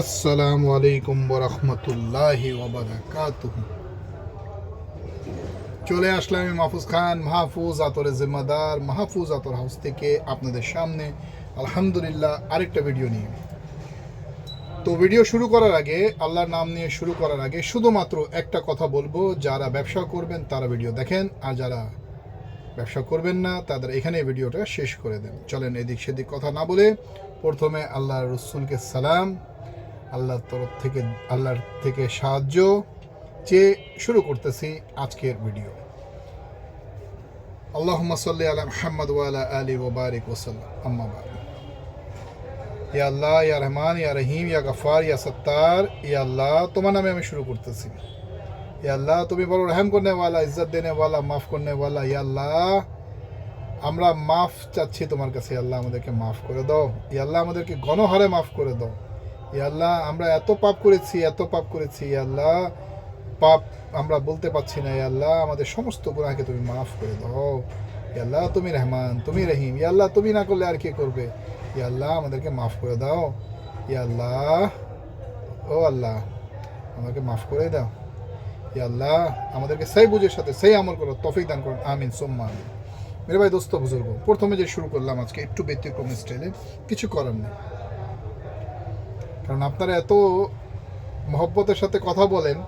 আসসালামু আলাইকুম বরহমতুল্লাহি ওবরাকাতুহ চলে আসলাম আমি মাহফুজ খান, মাহফুজ আতরের জিম্মাদার, মাহফুজ আতর হাউস থেকে আপনাদের সামনে। আলহামদুলিল্লাহ আরেকটা ভিডিও নিয়ে। তো ভিডিও শুরু করার আগে, আল্লাহর নাম নিয়ে শুরু করার আগে শুধুমাত্র একটা কথা বলব, যারা ব্যবসা করবেন তারা ভিডিও দেখেন, আর যারা ব্যবসা করবেন না, তাদের এখানে ভিডিওটা শেষ করে দেন। চলেন এদিক সেদিক কথা না বলে প্রথমে আল্লাহ রসুলকে সালাম। আল্লাহর তরফ থেকে, আল্লাহর থেকে সাহায্য চেয়ে শুরু করতেছি আজকের ভিডিও সাল্লি আলা মুহাম্মদ ওয়া আলা আলি ওয়া বারিক আম্মা ইয়া আল্লাহ, ইয়া রহমান, ইয়া রহিম, ইয়া গফার, ইয়া সত্তার, ইয়া আল্লাহ, তোমার নামে আমি শুরু করতেছি। ইয়া আল্লাহ, তুমি বড় রহম করনে ওয়ালা, ইজ্জত দেনে ওয়ালা, মাফ করনে ওয়ালা, ইয়া আল্লাহ, আমরা মাফ চাচ্ছি তোমার কাছে আল্লাহ আমাদেরকে মাফ করে দাও। ইয়া আল্লাহ আমাদেরকে গণহারে মাফ করে দাও। আল্লাহ, আমরা এত পাপ করেছি, এত পাপ করেছি আল্লাহ। পাপ আমরা বলতে পারছি না আল্লাহ। আমাদের সমস্ত গুণাকে তুমি মাফ করে দাও। আল্লাহ, তুমি রহমান, তুমি রহিম। আল্লাহ, তুমি না করলে আর কে করবে? আল্লাহ, আমাদেরকে মাফ করে দাও। আল্লাহ, ও আল্লাহ, আমাকে মাফ করে দাও। আল্লাহ, আমাদেরকে সেই বুঝের সাথে, সেই আমল করো তফিক দান করুন। আমিন, সোম্মা আমিন। মেরে ভাই, দোস্ত, বুজুর্গ, প্রথমে যে শুরু করলাম আজকে, একটু ব্যতিক্রম স্টাইলে কিছু করার নেই। কারণ আপনারা এত মহব্বতের সাথে কথা বলেন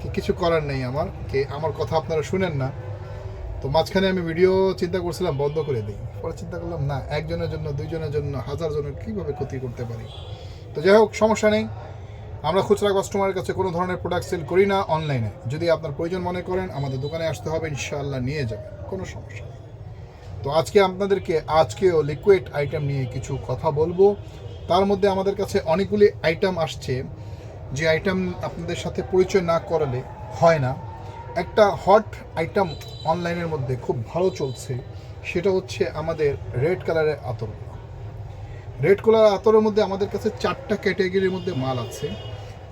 কি কিছু করার নেই আমার, কে আমার কথা আপনারা শুনেন না। তো মাঝখানে আমি ভিডিও চিন্তা করছিলাম, বন্ধ করে দিই। পরে চিন্তা করলাম, না, একজনের জন্য, দুইজনের জন্য, হাজার জনের কীভাবে ক্ষতি করতে পারি? তো যাই হোক, সমস্যা নেই। আমরা খুচরা কাস্টমারের কাছে কোনো ধরনের প্রোডাক্ট সেল করি না অনলাইনে যদি আপনার প্রয়োজন মনে করেন, আমাদের দোকানে আসতে হবে, ইনশাআল্লাহ নিয়ে যাবেন। কোনো সমস্যা নেই। তো আজকে আপনাদেরকে আজকেও লিকুইড আইটেম নিয়ে কিছু কথা বলব। তার মধ্যে আমাদের কাছে অনেকগুলি আইটেম আসছে। যে আইটেম আপনাদের সাথে পরিচয় না করালে হয় না। একটা হট আইটেম অনলাইনের মধ্যে খুব ভালো চলছে, সেটা হচ্ছে আমাদের রেড কালারের আতর। রেড কালার আতরের মধ্যে আমাদের কাছে চারটা ক্যাটাগরির মধ্যে মাল আছে।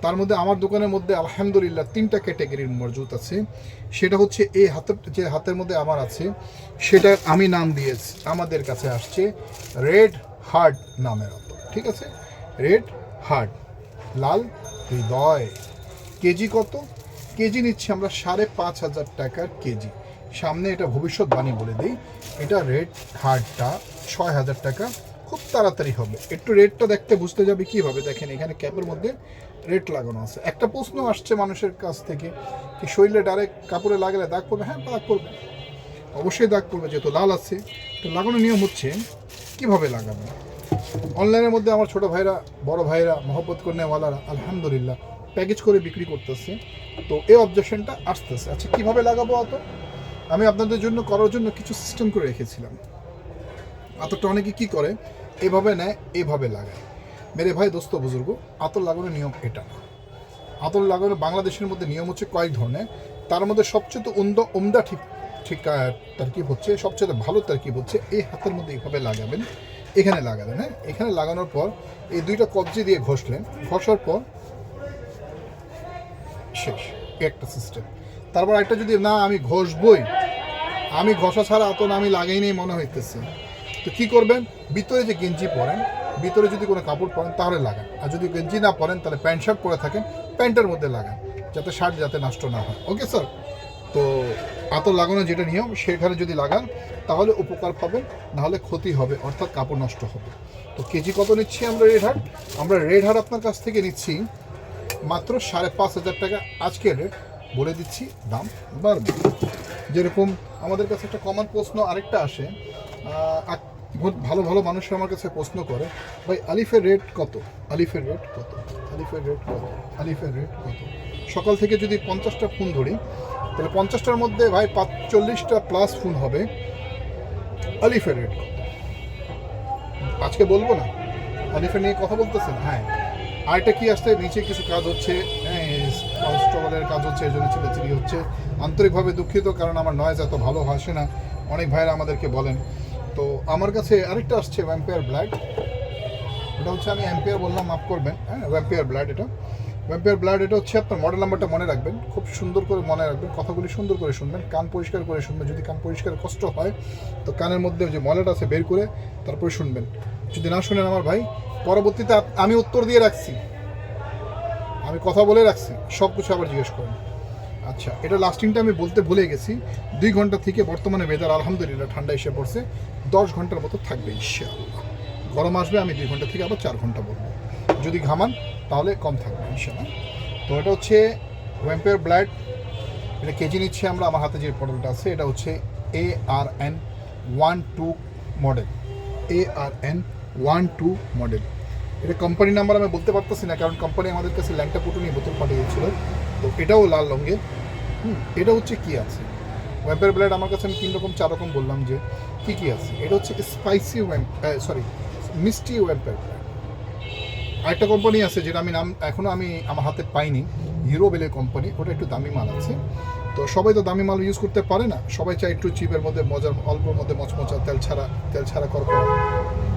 তার মধ্যে আমার দোকানের মধ্যে আলহামদুলিল্লাহ তিনটা ক্যাটাগরির মজুত আছে। সেটা হচ্ছে এই হাতের, যে হাতের মধ্যে আমার আছে সেটা আমি নাম দিয়েছি, আমাদের কাছে আসছে রেড হার্ট নামের ঠিক আছে? রেড হার্ট লাল, হৃদয়. কেজি কত? কেজি নিচ্ছি আমরা সাড়ে পাঁচ হাজার টাকার কেজি। সামনে এটা ভবিষ্যৎবাণী বলে দিই। এটা রেড হার্টটা ছয় হাজার টাকা। খুব তাড়াতাড়ি হবে। একটু রেটটা দেখতে বুঝতে যাবে কীভাবে দেখেন এখানে ক্যাপের মধ্যে রেট লাগানো আছে। একটা প্রশ্ন আসছে মানুষের কাছ থেকে কি শরীরে ডাইরেক্ট কাপড়ে লাগালে দাগ পড়বে? হ্যাঁ দাগ পড়বে। অবশ্যই দাগ পড়বে, যেহেতু লাল আছে। তো লাগানোর নিয়ম হচ্ছে কীভাবে লাগাবেন? অনলাইনের মধ্যে আমার ছোট ভাইরা, বড় ভাইরা, মহব্বত কন্যাওয়ালারা, আলহামদুলিল্লাহ প্যাকেজ করে বিক্রি করতেছে। তো এই অবজেকশনটা আসতেছে। আচ্ছা কীভাবে লাগাবো অত? আমি আপনাদের জন্য করার জন্য কিছু সিস্টেম করে রেখেছিলাম। আতরটা অনেকে কি করে? এভাবে নেয়, এভাবে লাগায়। মেরে ভাই, দোস্ত, বুজুর্গ, আতর লাগানোর নিয়ম এটা আতর লাগানো বাংলাদেশের মধ্যে নিয়ম হচ্ছে কয়েক ধরনের। তার মধ্যে সবচেয়ে উমদা উমদা ঠিক ঠিক তারকিব হচ্ছে, সবচেয়ে ভালো তারকিব হচ্ছে, এই হাতের মধ্যে এইভাবে লাগাবেন। এখানে লাগালেন হ্যাঁ? এখানে লাগানোর পর এই দুইটা কবজি দিয়ে ঘষলেন। ঘষার পর শেষ, একটা সিস্টেম তারপর একটা যদি না, আমি ঘষবই, আমি ঘষা ছাড়া অত আমি লাগাই নেই মনে হইতেছে। তো কি করবেন? ভিতরে যে গেঞ্জি পরেন, ভিতরে যদি কোনো কাপড় পরেন, তাহলে লাগান। আর যদি গেঞ্জি না পরেন, তাহলে প্যান্ট শার্ট পরে থাকেন, প্যান্টের মধ্যে লাগান, যাতে শার্ট যাতে নষ্ট না হয়। ওকে স্যার তো আতর লাগানো যেটা নিয়ম, সেখানে যদি লাগান, তাহলে উপকার পাবেন, নাহলে ক্ষতি হবে, অর্থাৎ কাপড় নষ্ট হবে। তো কেজি কত নিচ্ছি আমরা রেড হাট আমরা রেড হাট আপনার কাছ থেকে নিচ্ছি মাত্র সাড়ে পাঁচ হাজার টাকা। আজকের রেট বলে দিচ্ছি, দাম বাড়বে। যেরকম আমাদের কাছে একটা কমন প্রশ্ন আরেকটা আসে ভালো ভালো মানুষ আমার কাছে প্রশ্ন করে, ভাই, আলিফের রেট কত? আলিফের রেট কত? আলিফের রেট কত? আলিফের রেট কত? সকাল থেকে যদি পঞ্চাশটা ফোন ধরি তাহলে পঞ্চাশটার মধ্যে ভাই পাঁচচল্লিশটা প্লাস ফোন হবে। আলিফের রেট আজকে বলব না। আলিফের নিয়ে কথা বলতেছেন হ্যাঁ। আরেকটা কি আসছে? নিচে কিছু কাজ হচ্ছে। হ্যাঁ কনস্টেবলের কাজ হচ্ছে, এই জন্য চিল্লাচিলি হচ্ছে। আন্তরিকভাবে দুঃখিত, কারণ আমার নয়েজ এত ভালো আসে না। অনেক ভাইরা আমাদেরকে বলেন। তো আমার কাছে আরেকটা আসছে ভ্যাম্পিয়ার ব্ল্যাড এটা হচ্ছে আমি অ্যাম্পিয়ার বললাম, মাফ করবেন। হ্যাঁ ভ্যাম্পিয়ার ব্লাড এটা। ভ্যাম্পিয়ার ব্লাড এটা হচ্ছে আপনার মডেল নাম্বারটা মনে রাখবেন। খুব সুন্দর করে মনে রাখবেন, কথাগুলি সুন্দর করে শুনবেন, কান পরিষ্কার করে শুনবেন, যদি কান পরিষ্কার কষ্ট হয়, তো কানের মধ্যে যে ময়লাটা আছে বের করে তারপরে শুনবেন। যদি না শুনেন আমার ভাই, পরবর্তীতে আমি উত্তর দিয়ে রাখছি। আমি কথা বলে রাখছি, সব কিছু আবার জিজ্ঞেস করেন। আচ্ছা এটা লাস্টিংটা আমি বলতে ভুলে গেছি। দুই ঘণ্টা থেকে বর্তমানে ওয়েদার আলহামদুলিল্লাহ ঠান্ডা এসে পড়ছে। দশ ঘণ্টার মতো থাকবে, ইনশাআল্লাহ। গরম আসবে, আমি দুই ঘণ্টা থেকে আবার চার ঘণ্টা বলব। যদি ঘামান তাহলে কম থাকবে, ইনশাআল্লাহ। তো এটা হচ্ছে ওয়েম্পের ব্লাড এটা কেজি নিচ্ছে আমরা, আমার হাতে যে মডেলটা আছে, এটা হচ্ছে A R N one two model A R N one two model এটা কোম্পানি নাম্বার আমি বলতে পারতেছি না, কারণ কোম্পানি আমাদের কাছে ল্যাংটা পুটু নিয়ে বোতল পাঠিয়েছিল। তো এটাও লাল রঙের হুম, এটা হচ্ছে কি আছে? ওয়েম্পের ব্লেড আমার কাছে আমি তিন রকম, চার রকম বললাম যে কি কি আছে। এটা হচ্ছে স্পাইসি ওয়েম্প সরি মিষ্টি ওয়েম্পের ব্লেড আরেকটা কোম্পানি আছে যেটা আমি নাম এখনও আমি আমার হাতে পাইনি হিরো বেলের কোম্পানি ওটা একটু দামি মাল আছে। তো সবাই তো দামি মাল ইউজ করতে পারে না, সবাই চায় একটু চিপের মধ্যে মজার, অল্পর মধ্যে মচমচা তেল ছাড়া তেল ছাড়া কর্কড়া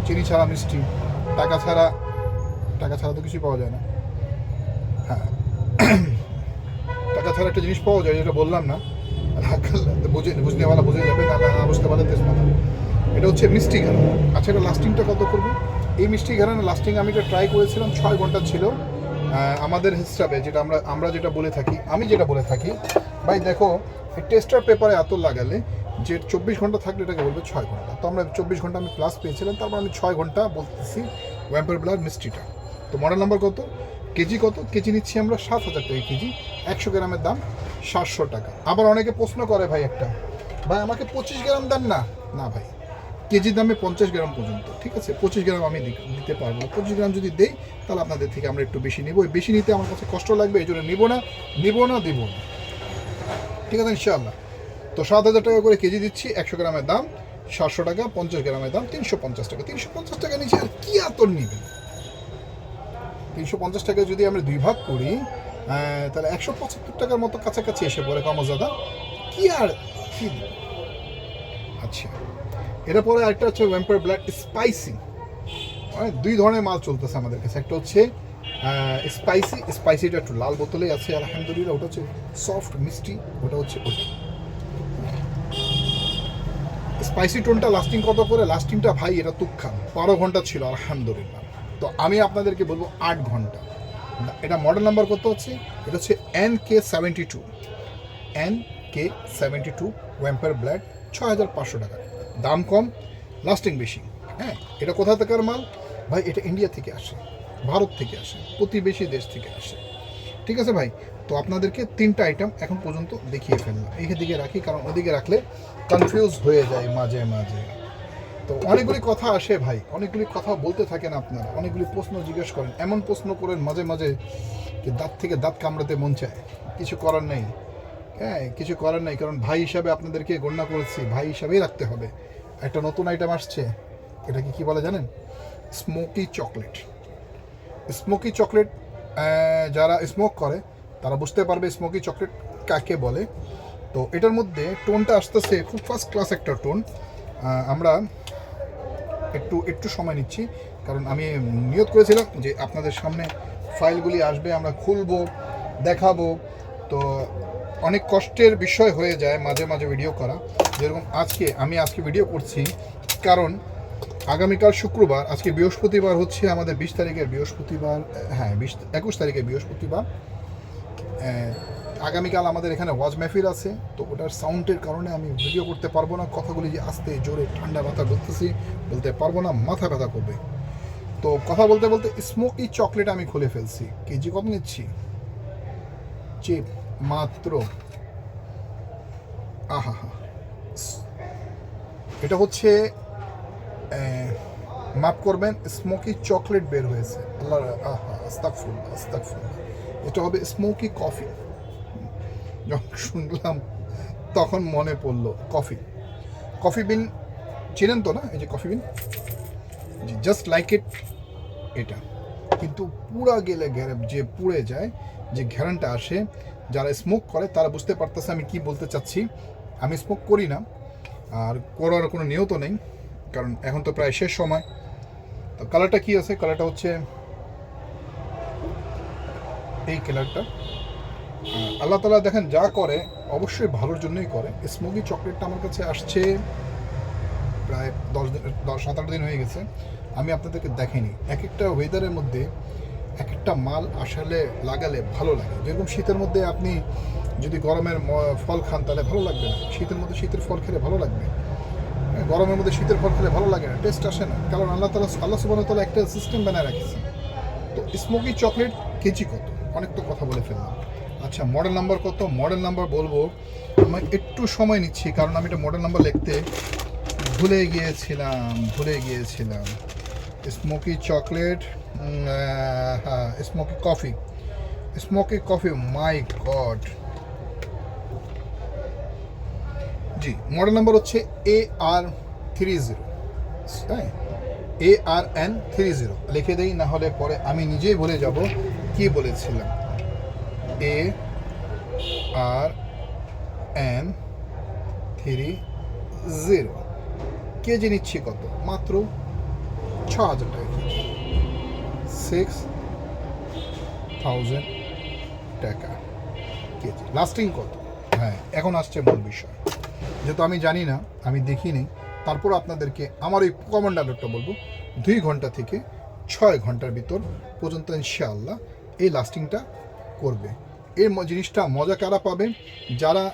চিনি ছাড়া মিষ্টি, টাকা ছাড়া টাকা ছাড়া তো কিছুই পাওয়া যায় না। হ্যাঁ। টাকা ছাড়া একটা জিনিস পাওয়া যায় যেটা বললাম না বুঝে, বুঝনেওয়ালা বুঝে যাবে না বুঝতে তেজপাতা। এটা হচ্ছে মিষ্টি ঘানা আচ্ছা এটা লাস্টিংটা কত করব? এই মিষ্টি ঘানা লাস্টিং আমি এটা ট্রাই করেছিলাম ছয় ঘণ্টা ছিল। আমাদের হিসাবে যেটা আমরা আমরা যেটা বলে থাকি, আমি যেটা বলে থাকি, ভাই দেখো টেস্টার পেপারে এত লাগালে যে চব্বিশ ঘণ্টা থাকলে এটাকে বলবে ছয় ঘণ্টা। তো আমরা চব্বিশ ঘণ্টা আমি প্লাস পেয়েছিলাম, তারপর আমি ছয় ঘণ্টা বলতেছি ওয়াম্পার ব্লাড মিষ্টিটা। তো মডেল নাম্বার কত? কেজি কত? কেজি নিচ্ছি আমরা সাত হাজার টাকা কেজি, একশো গ্রামের দাম সাতশো টাকা। আবার অনেকে প্রশ্ন করে ভাই একটা, ভাই আমাকে পঁচিশ গ্রাম দেন না? না ভাই। কেজি দামে পঞ্চাশ গ্রাম পর্যন্ত, ঠিক আছে? পঁচিশ গ্রাম আমি দিতে পারব না। পঁচিশ গ্রাম যদি দেই, তাহলে আপনাদের থেকে আমরা একটু বেশি নিবো। বেশি নিতে আমার কাছে কষ্ট লাগবে, এই জন্য নিবো না নিবো না, দিব না। ঠিক আছে, ইনশাআল্লাহ। তো সাত হাজার টাকা করে কেজি দিচ্ছি, একশো গ্রামের দাম, সাতশো টাকা, পঞ্চাশ গ্রামের দাম, তিনশো পঞ্চাশ টাকা। তিনশো পঞ্চাশ টাকা নিচে আর কি আতর নিবেন তিনশো পঞ্চাশ টাকা যদি আমরা দুই ভাগ করি তাহলে একশো পঁচাত্তর টাকার মতো কাছাকাছি এসে পড়ে কমজাদা কি আর কি আচ্ছা। এটা পরে একটা হচ্ছে ওয়েম্পার ব্ল্যাক স্পাইসি দুই ধরনের মাল চলতেছে আমাদের কাছে। একটা হচ্ছে স্পাইসি স্পাইসিটা একটু লাল বোতলে আছে, আলহামদুলিল্লাহ। ওটা হচ্ছে সফট মিষ্টি, ওটা হচ্ছে ওটা স্পাইসি টোনটা লাস্টিং কত করে? লাস্টিংটা ভাই, এটা তুক্ষান বারো ঘণ্টা ছিল, আলহামদুলিল্লাহ। তো আমি আপনাদেরকে বলব আট ঘণ্টা। এটা মডেল নাম্বার কত হচ্ছে? এটা হচ্ছে N K seventy two N K seventy two vampire blood ছ হাজার পাঁচশো টাকা। দাম কম লাস্টিং বেশি। হ্যাঁ এটা কোথা থেকের মাল? ভাই, এটা ইন্ডিয়া থেকে আসে, ভারত থেকে আসে, প্রতিবেশী দেশ থেকে আসে। ঠিক আছে ভাই? তো আপনাদেরকে তিনটা আইটেম এখন পর্যন্ত দেখিয়ে ফেললাম। দিকে রাখি, কারণ ওদিকে রাখলে কনফিউজ হয়ে যায় মাঝে মাঝে। তো অনেকগুলি কথা আসে ভাই, অনেকগুলি কথা বলতে থাকেন আপনারা, অনেকগুলি প্রশ্ন জিজ্ঞেস করেন, এমন প্রশ্ন করেন মাঝে মাঝে যে দাঁত থেকে দাঁত কামড়াতে মন চায়। কিছু করার নেই। হ্যাঁ কিছু করার নেই, কারণ ভাই হিসাবে আপনাদেরকে গণ্য করেছি, ভাই হিসাবেই রাখতে হবে। একটা নতুন আইটেম আসছে, এটাকে কি বলে জানেন? স্মোকি চকলেট স্মোকি চকলেট যারা স্মোক করে, তারা বুঝতে পারবে স্মোকি চকলেট কাকে বলে। তো এটার মধ্যে টোনটা আসতেছে, খুব ফার্স্ট ক্লাস একটা টোন। আমরা একটু একটু সময় নিচ্ছি, কারণ আমি নিয়ত করেছিলাম যে আপনাদের সামনে ফাইলগুলি আসবে, আমরা খুলবো, দেখাবো। তো অনেক কষ্টের বিষয় হয়ে যায় মাঝে মাঝে ভিডিও করা। যেরকম আজকে, আমি আজকে ভিডিও করছি, কারণ আগামীকাল শুক্রবার, আজকে বৃহস্পতিবার হচ্ছে আমাদের বিশ তারিখের বৃহস্পতিবার হ্যাঁ বিশ, একুশ তারিখের বৃহস্পতিবার। আগামীকাল আমাদের এখানে ওয়াজ মেহফিল আছে, তো ওটার সাউন্ডের কারণে আমি ভিডিও করতে পারব না, কথাগুলি যে আস্তে জোরে ঠান্ডা ব্যথা বলতেছি বলতে পারব না, মাথা ব্যথা করবে। তো কথা বলতে বলতে স্মোকি চকলেট আমি খুলে ফেলছি। কেজি কত নিচ্ছি? চিপ। মাত্র। আহা এটা হচ্ছে মাফ করবেন স্মোকি চকলেট বের হয়েছে। আল্লাহ আহা এটা হবে স্মোকি কফি যখন শুনলাম, তখন মনে পড়ল কফি কফি বিন চিনেন তো না? এই যে coffee bean just like it এটা। কিন্তু পুরা গেলে যে পুড়ে যায়, যে ঘেরানটা আসে যারা স্মোক করে, তারা বুঝতে পারতেছে আমি কি বলতে চাচ্ছি। আমি স্মোক করি না, আর করার কোনো নিয়ত নেই, কারণ এখন তো প্রায় শেষ সময়। তো কালারটা কি আছে? কালারটা হচ্ছে এই কালারটা আল্লাহ তালা দেখেন, যা করে অবশ্যই ভালোর জন্যই করে। স্মোকি চকলেটটা আমার কাছে আসছে প্রায় দশ দিন, দশ সাত আট দিন হয়ে গেছে। আমি আপনাদেরকে দেখিনি। এক একটা ওয়েদারের মধ্যে এক একটা মাল আসলে লাগালে ভালো লাগে। যেরকম শীতের মধ্যে আপনি যদি গরমের ফল খান তাহলে ভালো লাগবে না। শীতের মধ্যে শীতের ফল খেলে ভালো লাগবে। হ্যাঁ, গরমের মধ্যে শীতের ফল খেলে ভালো লাগে না টেস্ট আসে না। কারণ আল্লাহ তালা আল্লাহ সুবাহ তালা একটা সিস্টেম বানায় রাখিয়েছে তো স্মোকি চকলেট কেজি কত? অনেক তো কথা বলে ফেললাম। আচ্ছা মডেল নাম্বার কত? মডেল নাম্বার বলব। আমার একটু সময় নিচ্ছি কারণ আমি এটা মডেল নাম্বার লিখতে ভুলে গিয়েছিলাম ভুলে গিয়েছিলাম। Smoky chocolate smoky coffee smoky coffee my god G model number হচ্ছে এ আর থ্রি জিরো হ্যাঁ A R N three zero লিখে দেই, না হলে পরে আমি নিজেই বলে যাব কি বলেছিলাম। A R N three zero KG নিচ্ছি কত? মাত্র ছ হাজার টাকা। সিক্স থাউজেন্ড টাকা কেজি। লাস্টিং কত? হ্যাঁ এখন আসছে মূল বিষয়। যেহেতু আমি জানি না, আমি দেখিনি, তারপর আপনাদেরকে আমার ওই কমন ডায়লগটা বলব। দুই ঘণ্টা থেকে ছয় ঘণ্টার ভিতর পর্যন্ত ইনশাআল্লাহ এই লাস্টিংটা করবে। এই জিনিসটা মজা কারা পাবে যারা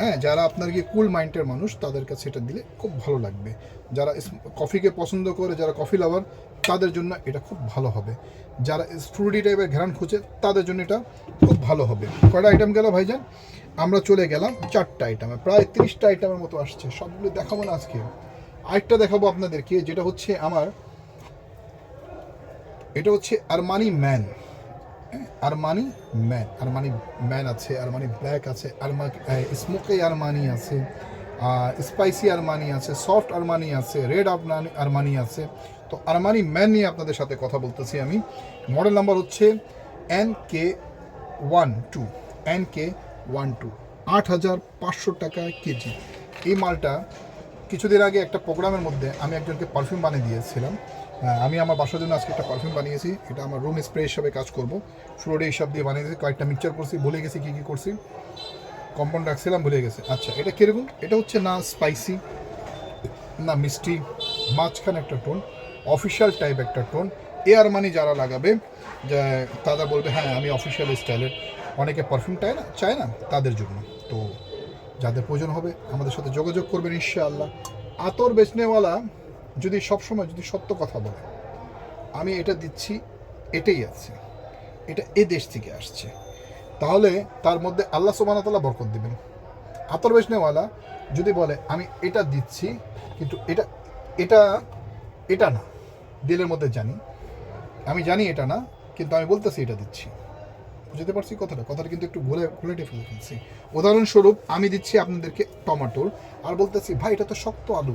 হ্যাঁ যারা আপনার কি কুল মাইন্ডের মানুষ, তাদের কাছে এটা দিলে খুব ভালো লাগবে। যারা কফিকে পছন্দ করে, যারা কফি লাভার তাদের জন্য এটা খুব ভালো হবে। যারা স্ট্রুডি টাইপের ঘ্রাণ খুঁজে, তাদের জন্য এটা খুব ভালো হবে। কয়টা আইটেম গেল ভাইজান? আমরা চলে গেলাম চারটা আইটেমে প্রায় তিরিশটা আইটেমের মতো আসছে। সবগুলো দেখাবো না আজকে। আরেকটা দেখাবো আপনাদেরকে, যেটা হচ্ছে আমার, এটা হচ্ছে Armani man Armani man Armani man আছে আরমানি ব্ল্যাক আছে আরমানি স্মোকে আরমানি আছে স্পাইসি আরমানি আছে সফট আরমানি আছে রেড আরমানি আরমানি আছে। তো আরমানি ম্যান নিয়ে আপনাদের সাথে কথা বলতেছি আমি। মডেল নাম্বার হচ্ছে N K one two N K one two আট হাজার পাঁচশো টাকা কেজি। এই মালটা কিছুদিন আগে একটা প্রোগ্রামের মধ্যে আমি একজনকে পারফিউম বানিয়ে দিয়েছিলাম। আমি আমার বাসার জন্য আজকে একটা পারফিউম বানিয়েছি। এটা আমার রুম স্প্রে হিসাবে কাজ করব। ফ্লোরে এইসব দিয়ে বানিয়েছি, কয়েকটা মিক্সচার করছি, ভুলে গেছি কী কী করছি। কম্পাউন্ড রাখছিলাম, ভুলে গেছে। আচ্ছা এটা কীরকম? এটা হচ্ছে না স্পাইসি না মিষ্টি, মাঝখানে একটা টোন অফিসিয়াল টাইপ একটা টোন এয়ার মানি যারা লাগাবে তারা বলবে হ্যাঁ আমি অফিসিয়াল স্টাইলের অনেকে পারফিউম চায় না চায় না তাদের জন্য। তো যাদের প্রয়োজন হবে আমাদের সাথে যোগাযোগ করবেন ইনশাআল্লাহ। আতর বেচনেওয়ালা যদি সবসময় যদি সত্য কথা বলে, আমি এটা দিচ্ছি, এটাই আছে, এটা এ দেশ থেকে আসছে, তাহলে তার মধ্যে আল্লাহ সুবাহতাল্লাহ বরকত দিবেন। আতর বেচনেওয়ালা যদি বলে, আমি এটা দিচ্ছি, কিন্তু এটা এটা এটা না, দিলের মধ্যে জানি, আমি জানি এটা না, কিন্তু আমি বলতেছি এটা দিচ্ছি। বুঝতে পারছি কথাটা? কথাটা কিন্তু একটু ঘুরে ঘুরেটে ফেলে ফেলছি। উদাহরণস্বরূপ, আমি দিচ্ছি আপনাদেরকে টমাটোর, আর বলতেছি, ভাই, এটা তো শক্ত আলু।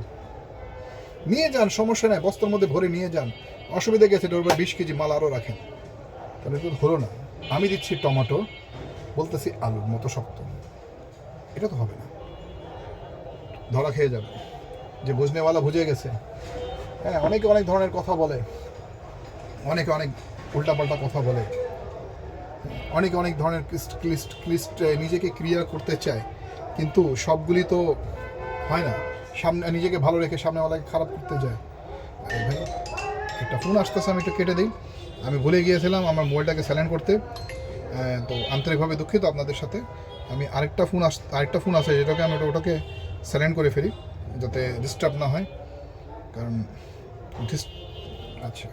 নিয়ে যান, সমস্যা নাই, বস্তার মধ্যে ভরে নিয়ে যান। অসুবিধা গেছে এটার বিশ কেজি মাল আরও রাখেন। তাহলে তো হলো না। আমি দিচ্ছি টমেটো, বলতেছি আলুর মতো শক্ত। এটা তো হবে না। ধরা খেয়ে যাবে। যে বুঝনেওয়ালা বুঝে গেছে। হ্যাঁ অনেকে অনেক ধরনের কথা বলে। অনেকে অনেক উল্টাপাল্টা কথা বলে। অনেকে অনেক ধরনের ক্লিস্ট ক্লিস্ট ক্লিস্ট নিজেকে ক্রিয়া করতে চায়। কিন্তু সবগুলি তো হয় না। সামনে নিজেকে ভালো রেখে সামনে সামনেওয়ালাকে খারাপ করতে যায়। একটা ফোন আসতেছে, আমি একটু কেটে দিই। আমি ভুলে গিয়েছিলাম আমার মোবাইলটাকে সাইলেন্ট করতে। তো আন্তরিকভাবে দুঃখিত আপনাদের সাথে। আমি আরেকটা ফোন আস আরেকটা ফোন আছে, যেটাকে আমি ওটা- ওটাকে সাইলেন্ট করে ফেলি, যাতে ডিস্টার্ব না হয়। কারণ আচ্ছা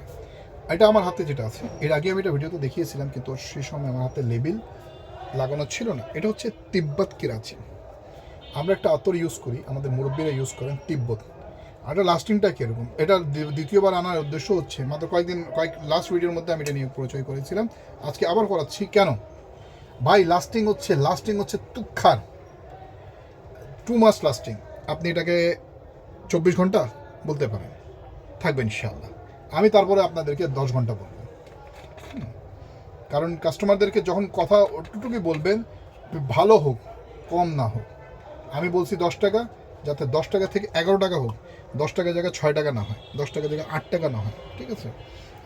এটা আমার হাতে যেটা আছে, এর আগে আমি এটা ভিডিওতে দেখিয়েছিলাম, কিন্তু সেই সময় আমার হাতে লেবেল লাগানো ছিল না। এটা হচ্ছে তিব্বত কিরাচি। আমরা একটা আতর ইউজ করি, আমাদের মুরব্বীরা ইউজ করেন তিব্বত আর এটা লাস্টিংটা কীরকম? এটা দ্বিতীয়বার আনার উদ্দেশ্য হচ্ছে, মাত্র কয়েকদিন, কয়েক লাস্ট ভিডিওর মধ্যে আমি এটা নিয়ে পরিচয় করেছিলাম। আজকে আবার করাচ্ছি, কেন? ভাই লাস্টিং হচ্ছে লাস্টিং হচ্ছে তুক্ষার। টু মাস লাস্টিং আপনি এটাকে চব্বিশ ঘণ্টা বলতে পারেন। থাকবেন ইনশাআল্লাহ। আমি তারপরে আপনাদেরকে দশ ঘণ্টা বলব। কারণ কাস্টমারদেরকে যখন কথা ওটুকুই বলবেন, ভালো হোক, কম না হোক আমি বলছি দশ টাকা যাতে দশ টাকা থেকে এগারো টাকা হোক। দশ টাকা জায়গায় ছয় টাকা না হয় দশ টাকা জায়গায় আট টাকা না হয় ঠিক আছে?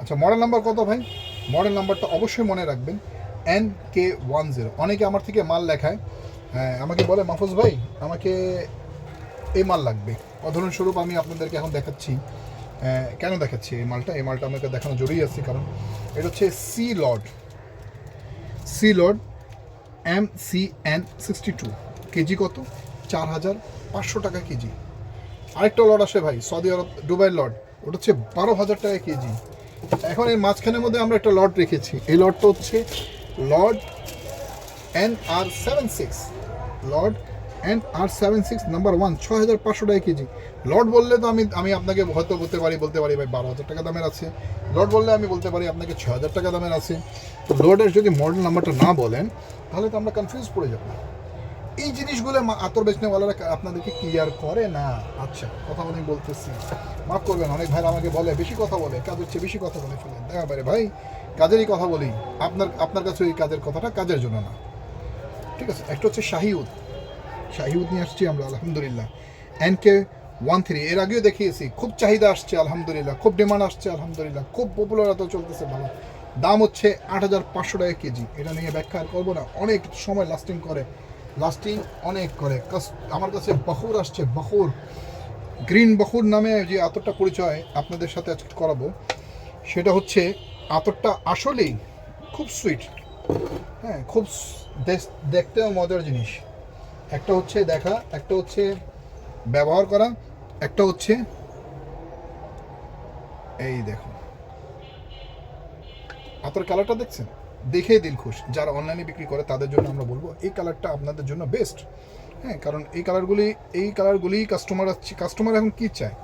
আচ্ছা মডেল নাম্বার কত ভাই? মডেল নাম্বারটা অবশ্যই মনে রাখবেন এন কে ওয়ান জিরো অনেকে আমার থেকে মাল লেখায় হ্যাঁ আমাকে বলে মাহফুজ ভাই আমাকে এই মাল লাগবে। উদাহরণস্বরূপ আমি আপনাদেরকে এখন দেখাচ্ছি আহ, কেন দেখাচ্ছি এই মালটা? এই মালটা আমাকে দেখানো জরুরি আছে কারণ এটা হচ্ছে sea lord sea lord M C N sixty two KG কত? চার হাজার পাঁচশো টাকা কেজি। আরেকটা লট আসে ভাই, সৌদি আরব দুবাইয়ের লট ওটা হচ্ছে বারো হাজার টাকা কেজি। এখন এর মাঝখানের মধ্যে আমরা একটা লট রেখেছি। এই লটটা হচ্ছে lord N R seven six. Lord N R seven six number one ছয় হাজার পাঁচশো টাকা কেজি। লর্ড বললে তো আমি আমি আপনাকে হয়তো বলতে পারি বলতে পারি ভাই, বারো হাজার টাকা দামের আছে। লর্ড বললে আমি বলতে পারি আপনাকে ছ হাজার টাকা দামের আছে। তো লর্ডের যদি মডেল নাম্বারটা না বলেন, তাহলে তো আমরা কনফিউজ পড়ে যাব। এই জিনিসগুলো আতর বেচনেওয়ালারা আপনাদেরকে ক্লিয়ার করে না। আচ্ছা কথা আমি বলতেছি। মাফ করবেন, অনেক ভাই আমাকে বলে, বেশি কথা বলে কাজের চেয়ে বেশি কথা বলে ফেলেন দেখা পারে, ভাই, কাজেরই কথা বলি। আপনার আপনার কাছে ওই কাজের কথাটা কাজের জন্য না। ঠিক আছে, একটা হচ্ছে শাহিউদ। শাহিউদ নিয়ে আসছি আমরা, আলহামদুলিল্লাহ। এন কে ওয়ান থ্রি, এর আগেও দেখিয়েছি, খুব চাহিদা আসছে, আলহামদুলিল্লাহ। খুব ডিমান্ড আসছে, আলহামদুলিল্লাহ। খুব পপুলারতা চলতেছে ভালো। দাম হচ্ছে আট হাজার পাঁচশো টাকা কেজি। এটা নিয়ে ব্যাখ্যা আর করব না। অনেক সময় লাস্টিং করে। লাস্টিং অনেক করে। আমার কাছে বখুর আসছে বখুর গ্রিন বখুর নামে যে আতরটা পরিচয় আপনাদের সাথে আজকে করাবো, সেটা হচ্ছে আতরটা আসলেই খুব সুইট হ্যাঁ খুব দেখতেও মজার জিনিস। একটা হচ্ছে দেখা, একটা হচ্ছে ব্যবহার করা, একটা হচ্ছে এই দেখো আতর কালারটা দেখছেন? দেখেই দিল খুশ। যারা অনলাইনে বিক্রি করে, তাদের জন্য আমরা বলব, এই কালারটা আপনাদের জন্য বেস্ট হ্যাঁ কারণ এই কালারগুলি এই কালারগুলি কাস্টমার কাস্টমার এখন কি চায়?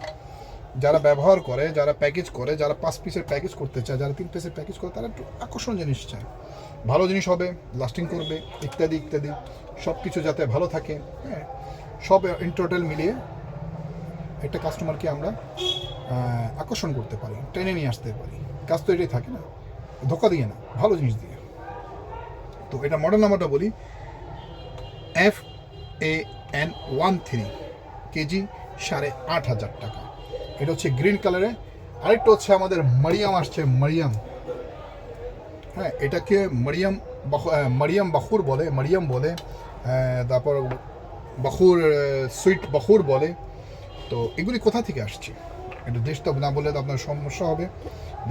যারা ব্যবহার করে, যারা প্যাকেজ করে, যারা পাঁচ পিসের প্যাকেজ করতে চায়, যারা তিন পিসের প্যাকেজ করে, তারা একটু আকর্ষণ জিনিস চায়। ভালো জিনিস হবে লাস্টিং করবে, ইত্যাদি ইত্যাদি। সব কিছু যাতে ভালো থাকে হ্যাঁ। সব ইন টোটাল মিলিয়ে একটা কাস্টমারকে আমরা আকর্ষণ করতে পারি, টেনে নিয়ে আসতে পারি। কাজ তো এটাই থাকে না। ধোকা দিয়ে না, ভালো জিনিস দিয়ে। তো এটা মডেল নাম্বারটা বলি F A N one three KG সাড়ে আট হাজার টাকা। এটা হচ্ছে গ্রিন কালারে আরেকটা হচ্ছে আমাদের মারিয়াম আসছে, মারিয়াম। হ্যাঁ এটাকে মারিয়াম মারিয়াম বাখুর বলে, মারিয়াম বলে। তারপর বাখুর সুইট বাখুর বলে। তো এগুলি কোথা থেকে আসছে? এটা দেশটা না বললে তো আপনার সমস্যা হবে।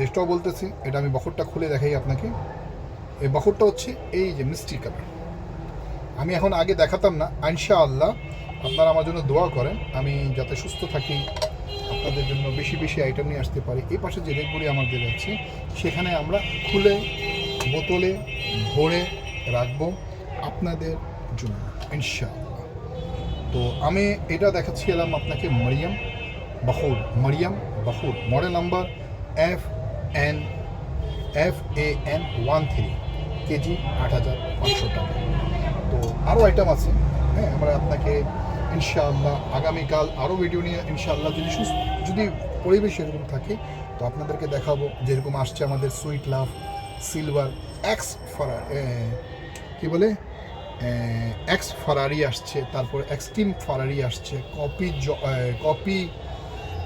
দেশটাও বলতেছি, এটা আমি বখরটা খুলে দেখাই আপনাকে। এই বখরটা হচ্ছে এই যে মিষ্টি কালার। আমি এখন আগে দেখাতাম না আইনশা আল্লাহ আপনারা আমার জন্য দোয়া করেন। আমি যাতে সুস্থ থাকি, আপনাদের জন্য বেশি বেশি আইটেম নিয়ে আসতে পারি। এই পাশে যে রেকগুলি আমাদের আছে, সেখানে আমরা খুলে, বোতলে ভরে রাখব আপনাদের জন্য, ইনশাআল্লাহ। তো আমি এটা দেখাচ্ছিলাম আপনাকে, মারিয়াম। বাহুর মারিয়াম বাহুর model number F N F A N one three KG আট হাজার পাঁচশো টাকা। তো আরও আইটেম আছে হ্যাঁ আমরা আপনাকে ইনশাআল্লাহ আগামীকাল আরও ভিডিও নিয়ে ইনশাআল্লাহ যদি সুস্থ, যদি পরিবেশ এরকম থাকে, তো আপনাদেরকে দেখাবো যেরকম আসছে আমাদের সুইট লাভ সিলভার এক্স ফরা কী বলে? এক্স ফারারি আসছে, তারপর এক্সট্রিম ফারারি আসছে কপি কপি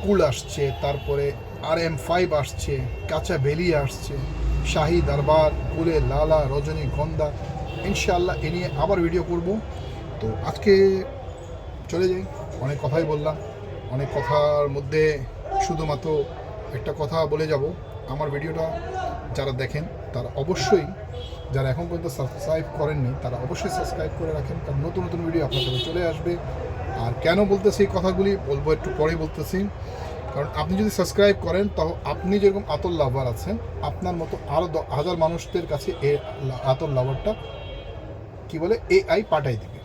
কুল আসছে, তারপরে আর এম ফাইভ আসছে, কাঁচা বেলি আসছে, শাহি দরবার, কুলে লালা রজনীগন্ধা ইনশাআল্লাহ এ নিয়ে আবার ভিডিও করব। তো আজকে চলে যাই, অনেক কথাই বললাম। অনেক কথার মধ্যে শুধুমাত্র একটা কথা বলে যাব। আমার ভিডিওটা যারা দেখেন তারা অবশ্যই যারা এখন পর্যন্ত সাবস্ক্রাইব করেননি, তারা অবশ্যই সাবস্ক্রাইব করে রাখেন, কারণ নতুন নতুন ভিডিও আপনার কাছে চলে আসবে। আর কেন বলতেছি এই কথাগুলি বলব একটু পরে বলতেছি। কারণ আপনি যদি সাবস্ক্রাইব করেন তাও আপনি যেরকম আতর লাভার আছেন, আপনার মতো আরও হাজার মানুষদের কাছে এ আতর লাভারটা কি বলে এআই পাঠাই দিবে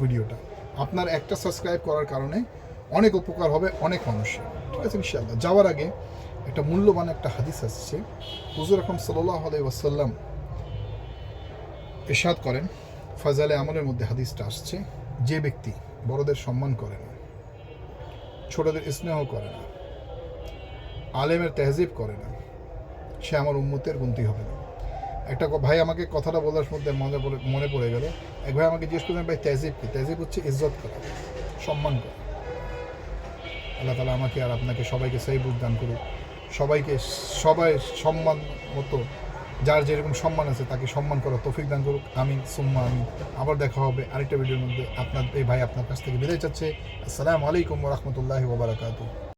ভিডিওটা। আপনার একটা সাবস্ক্রাইব করার কারণে অনেক উপকার হবে অনেক মানুষের। ঠিক আছে, ইনশাআল্লাহ। যাওয়ার আগে একটা মূল্যবান একটা হাদিস আসছে। হুজুর এখন সাল্লাহ আলাই ওয়াসাল্লাম এরশাদ করেন, ফাজালে আমলের মধ্যে হাদিসটা আসছে, যে ব্যক্তি বড়দের সম্মান করে না, ছোটদের স্নেহ করে না, আলেমের তেহজিব করে না, সে আমার উন্মতের গুনতি হবে না। একটা ভাই আমাকে কথাটা বলার মধ্যে মনে পড়ে মনে পড়ে গেল। এক ভাই আমাকে জিজ্ঞেস করলেন, ভাই, তেহজিব কি? তেহজিব হচ্ছে ইজ্জত করা, সম্মান করা। আল্লাহ তালা আমাকে আর আপনাকে সবাইকে সেই বুঝ দান করুক। সবাইকে সবাই সম্মান মতো, যার যেরকম সম্মান আছে তাকে সম্মান করা তৌফিক দান করুক। আমি সুম্মা আমি আবার দেখা হবে আরেকটা ভিডিওর মধ্যে। আপনার, এই ভাই আপনার কাছ থেকে বিদায় চাচ্ছে। আসসালামু আলাইকুম রহমতুল্লাহ ওবরাকাতু